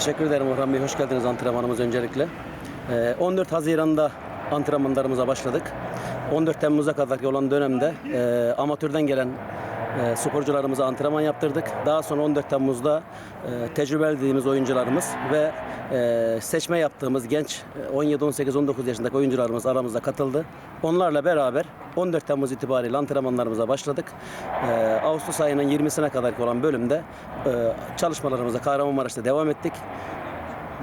Teşekkür ederim Orhan Bey. Hoş geldiniz antrenmanımız öncelikle. Ee, 14 Haziran'da antrenmanlarımıza başladık. 14 Temmuz'a kadar olan dönemde e, amatörden gelen e, sporcularımıza antrenman yaptırdık. Daha sonra 14 Temmuz'da e, tecrübeli dediğimiz oyuncularımız ve e, seçme yaptığımız genç e, 17, 18, 19 yaşındaki oyuncularımız aramızda katıldı. Onlarla beraber 14 Temmuz itibariyle antrenmanlarımıza başladık. E, Ağustos ayının 20'sine kadar olan bölümde e, çalışmalarımıza Kahramanmaraş'ta devam ettik.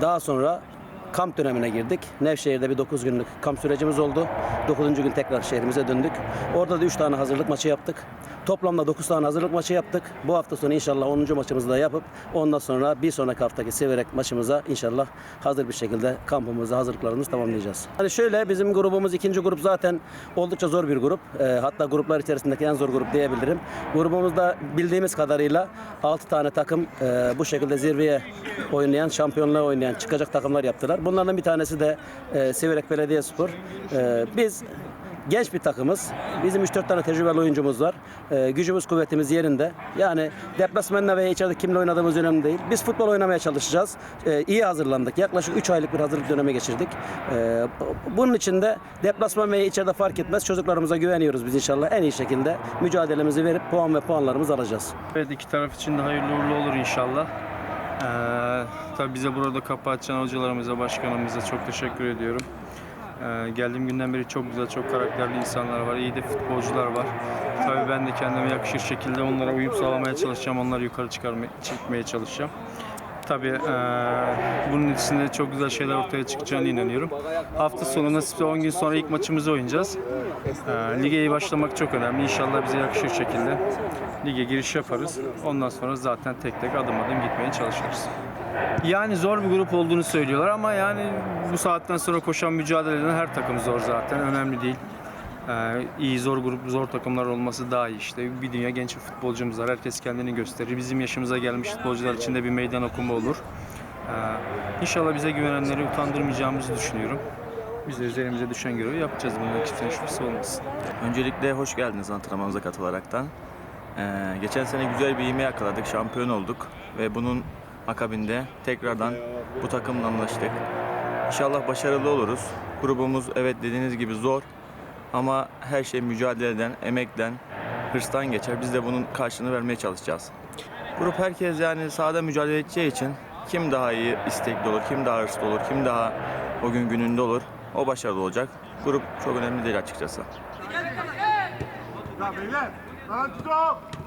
Daha sonra kamp dönemine girdik. Nevşehir'de bir 9 günlük kamp sürecimiz oldu. 9. gün tekrar şehrimize döndük. Orada da 3 tane hazırlık maçı yaptık. Toplamda 9 tane hazırlık maçı yaptık. Bu hafta sonu inşallah 10. maçımızı da yapıp ondan sonra bir sonraki haftaki Siverek maçımıza inşallah hazır bir şekilde kampımızı hazırlıklarımızı tamamlayacağız. Hani şöyle bizim grubumuz ikinci grup zaten oldukça zor bir grup. Ee, hatta gruplar içerisindeki en zor grup diyebilirim. Grubumuzda bildiğimiz kadarıyla 6 tane takım e, bu şekilde zirveye oynayan, şampiyonluğa oynayan çıkacak takımlar yaptılar. Bunlardan bir tanesi de e, Siverek Belediyespor. E, biz genç bir takımız. Bizim 3-4 tane tecrübeli oyuncumuz var. E, gücümüz, kuvvetimiz yerinde. Yani deplasmanla veya içeride kimle oynadığımız önemli değil. Biz futbol oynamaya çalışacağız. E, iyi hazırlandık. Yaklaşık 3 aylık bir hazırlık dönemi geçirdik. E, bunun için de deplasman veya içeride fark etmez. Çocuklarımıza güveniyoruz biz inşallah. En iyi şekilde mücadelemizi verip puan ve puanlarımızı alacağız. Evet iki taraf için de hayırlı uğurlu olur inşallah. Ee, tabii bize burada kapı hocalarımıza, başkanımıza çok teşekkür ediyorum. Ee, geldiğim günden beri çok güzel, çok karakterli insanlar var, iyi de futbolcular var. Tabii ben de kendime yakışır şekilde onlara uyum sağlamaya çalışacağım, onları yukarı çıkarmaya, çekmeye çalışacağım. Tabii eee, bunun içinde çok güzel şeyler ortaya çıkacağına inanıyorum. Hafta sonu nasipse 10 gün sonra ilk maçımızı oynayacağız. Eee lige iyi başlamak çok önemli. İnşallah bize yakışır şekilde lige giriş yaparız. Ondan sonra zaten tek tek adım adım gitmeye çalışırız. Yani zor bir grup olduğunu söylüyorlar ama yani bu saatten sonra koşan mücadele eden her takım zor zaten. Önemli değil. Ee, iyi zor grup, zor takımlar olması daha iyi işte. Bir dünya genç futbolcumuz var. Herkes kendini gösterir. Bizim yaşımıza gelmiş futbolcular için de bir meydan okuma olur. Ee, inşallah bize güvenenleri utandırmayacağımızı düşünüyorum. Biz de üzerimize düşen görevi yapacağız. Bundan kimsenin şüphesi olmasın. Öncelikle hoş geldiniz antrenmanımıza katılaraktan. Ee, geçen sene güzel bir ivme yakaladık, şampiyon olduk ve bunun akabinde tekrardan bu takımla anlaştık. İnşallah başarılı oluruz. Grubumuz evet dediğiniz gibi zor ama her şey mücadeleden, emekten, hırstan geçer. Biz de bunun karşılığını vermeye çalışacağız. Grup herkes yani sahada mücadele edeceği için kim daha iyi istekli olur, kim daha hırslı olur, kim daha o gün gününde olur o başarılı olacak. Grup çok önemli değil açıkçası. Ya beyler, lan stop!